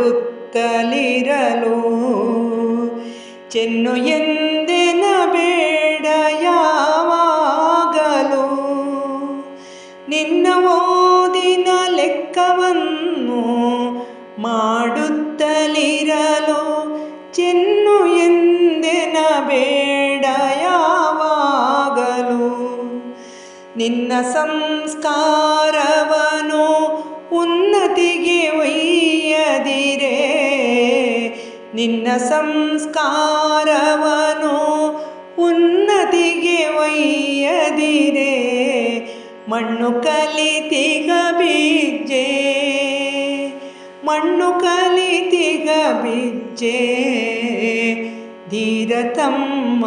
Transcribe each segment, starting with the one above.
ಮಾಡುತ್ತಲಿರಲು ಚೆನ್ನು ಎಂದಿನ ಬೇಡ ಯಾವಾಗಲು. ನಿನ್ನ ಓದಿನ ಲೆಕ್ಕವನ್ನು ಮಾಡುತ್ತಲಿರಲು. ಚೆನ್ನು ಎಂದಿನ ಬೇಡ ಯಾವಾಗಲು. ನಿನ್ನ ಸಂಸ್ಕಾರ ನಿನ್ನ ಸಂಸ್ಕಾರವನು ಉನ್ನತಿಗೆ ಒಯ್ಯದಿರೆ ಮಣ್ಣು ಕಲಿತಿಗ ಬಿಜ್ಜೆ ಮಣ್ಣು ಕಲಿತಿಗ ಬಿಜ್ಜೆ ಧೀರತಮ್ಮ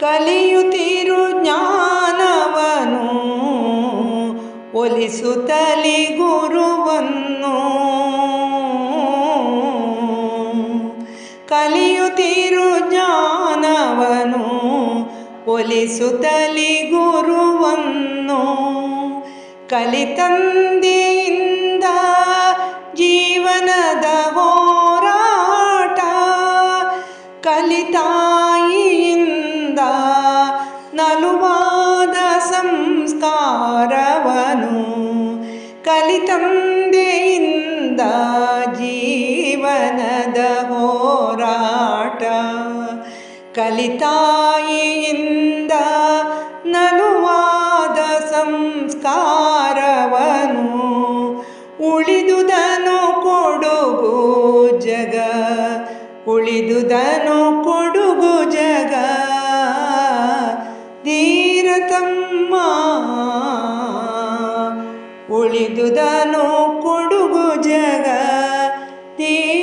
ಕಲಿಯುತ್ತಿರು ಒಲಿಸುತ್ತಲಿ ಗುರುವನ್ನು. ಕಲಿಯುತ್ತಿರು ಜ್ಞಾನವನು ಒಲಿಸುತ್ತಲಿ ಗುರುವನ್ನು. ಕಲಿತಂದೆಯಿಂದ ಜೀವನದ ಹೋರಾಟ ಕಲಿತಾಯಿಯಿಂದ ಸಂಸ್ಕಾರವನು ಕಲಿತಂದೆಯಿಂದ ಜೀವನದ ಹೋರಾಟ. ಕಲಿತಾಯಿಯಿಂದ ನಲುವಾದ ಸಂಸ್ಕಾರವನು ಉಳಿದುದನು ಕೊಡುಗು ಜಗ. ಉಳಿದುದನು ಕೊಡುಗು ಜಗ. ತಮ್ಮ ಉಳಿದುದನು ಕೊಡುಗು ಜಗ ತೀ